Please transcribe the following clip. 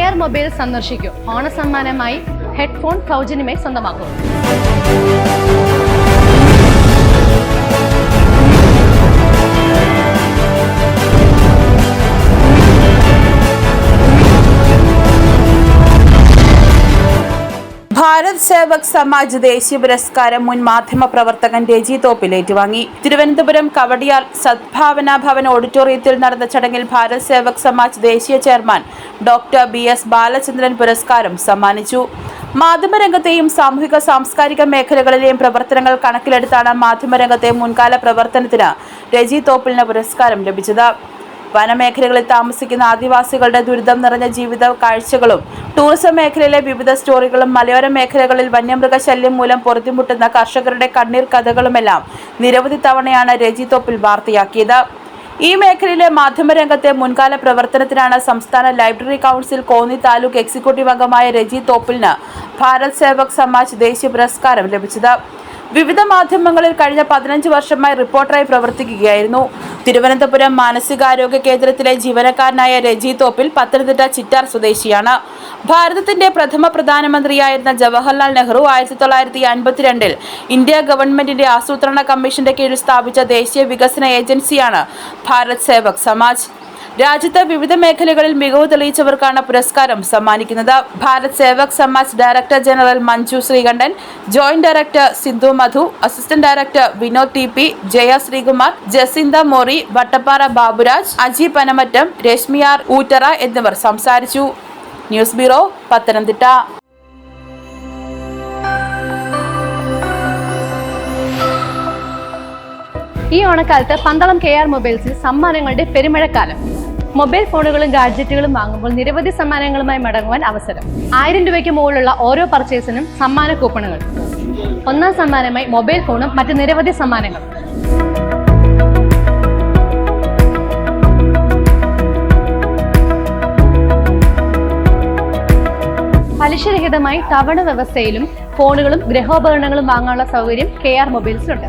R mobile സന്ദർശിക്കൂ. ഓണസമ്മാനമായി headphone സൗജന്യമായി സ്വന്തമാക്കൂ. ഭാരത് സേവക് സമാജ് ദേശീയ പുരസ്കാരം മുൻ മാധ്യമ പ്രവർത്തകൻ രജി തോപ്പിൽ ഏറ്റുവാങ്ങി. തിരുവനന്തപുരം കവടിയാൽ സദ്ഭാവന ഭവൻ ഓഡിറ്റോറിയത്തിൽ നടന്ന ചടങ്ങിൽ ഭാരത് സേവക് സമാജ് ദേശീയ chairman doctor B S Balachandran പുരസ്കാരം സമ്മാനിച്ചു. മാധ്യമരംഗത്തെയും സാമൂഹിക സാംസ്കാരിക മേഖലകളിലെയും പ്രവർത്തനങ്ങൾ കണക്കിലെടുത്താണ് മാധ്യമരംഗത്തെ മുൻകാല പ്രവർത്തനത്തിന് രജി തോപ്പിലിന് പുരസ്കാരം ലഭിച്ചത്. വനമേഖലകളിൽ താമസിക്കുന്ന ആദിവാസികളുടെ ദുരിതം നിറഞ്ഞ ജീവിത കാഴ്ചകളും ടൂറിസം മേഖലയിലെ വിവിധ സ്റ്റോറികളും മലയോര മേഖലകളിൽ വന്യമൃഗശല്യം മൂലം പൊറുതിമുട്ടുന്ന കർഷകരുടെ കണ്ണീർ കഥകളുമെല്ലാം നിരവധി തവണയാണ് രജി തോപ്പിൽ വാർത്തയാക്കിയത്. ഈ മേഖലയിലെ മാധ്യമരംഗത്തെ മുൻകാല പ്രവർത്തനത്തിനാണ് സംസ്ഥാന library council Konni taluk executive അംഗമായ രജി തോപ്പിലിന് ഭാരത് സേവക് സമാജ് ദേശീയ പുരസ്കാരം ലഭിച്ചത്. വിവിധ മാധ്യമങ്ങളിൽ കഴിഞ്ഞ പതിനഞ്ച് വർഷമായി റിപ്പോർട്ടറായി പ്രവർത്തിക്കുകയായിരുന്നു. തിരുവനന്തപുരം മാനസികാരോഗ്യ കേന്ദ്രത്തിലെ ജീവനക്കാരനായ രജി തോപ്പിൽ പത്തനംതിട്ട ചിറ്റാർ സ്വദേശിയാണ്. ഭാരതത്തിന്റെ പ്രഥമ പ്രധാനമന്ത്രിയായിരുന്ന ജവഹർലാൽ നെഹ്റു ആയിരത്തി തൊള്ളായിരത്തി അൻപത്തിരണ്ടിൽ ഇന്ത്യ ഗവൺമെന്റിന്റെ ആസൂത്രണ കമ്മീഷന്റെ കീഴിൽ സ്ഥാപിച്ച ദേശീയ വികസന ഏജൻസിയാണ് ഭാരത് സേവക് സമാജ്. രാജ്യത്ത് വിവിധ മേഖലകളിൽ മികവ് തെളിയിച്ചവർക്കാണ് പുരസ്കാരം സമ്മാനിക്കുന്നത്. Bharat Sevak Samaj director general Manju Sreekandan joint director Sindhu Madhu assistant director Vinod T P Jaya Sreekumar Jacintha Mori Vattappara Baburaj Aji Panamattam രശ്മിയാർ ഊറ്ററ എന്നിവർ സംസാരിച്ചു. News bureau Pathanamthitta. ഈ ഓണക്കാലത്ത് പന്തളം കെ ആർ മൊബൈൽസിൽ സമ്മാനങ്ങളുടെ പെരുമഴക്കാലം. മൊബൈൽ ഫോണുകളും ഗാഡ്ജറ്റുകളും വാങ്ങുമ്പോൾ നിരവധി സമ്മാനങ്ങളുമായി മടങ്ങുവാൻ അവസരം. ആയിരം രൂപയ്ക്ക് മുകളിലുള്ള ഓരോ പർച്ചേസിനും സമ്മാന കൂപ്പണുകൾ. ഒന്നാം സമ്മാനമായി മൊബൈൽ ഫോണും മറ്റ് നിരവധി സമ്മാനങ്ങൾ പലിശരഹിതമായി തവണ വ്യവസ്ഥയിലും ഫോണുകളും ഗൃഹോപകരണങ്ങളും വാങ്ങാനുള്ള സൗകര്യം കെ ആർ മൊബൈൽസിലുണ്ട്.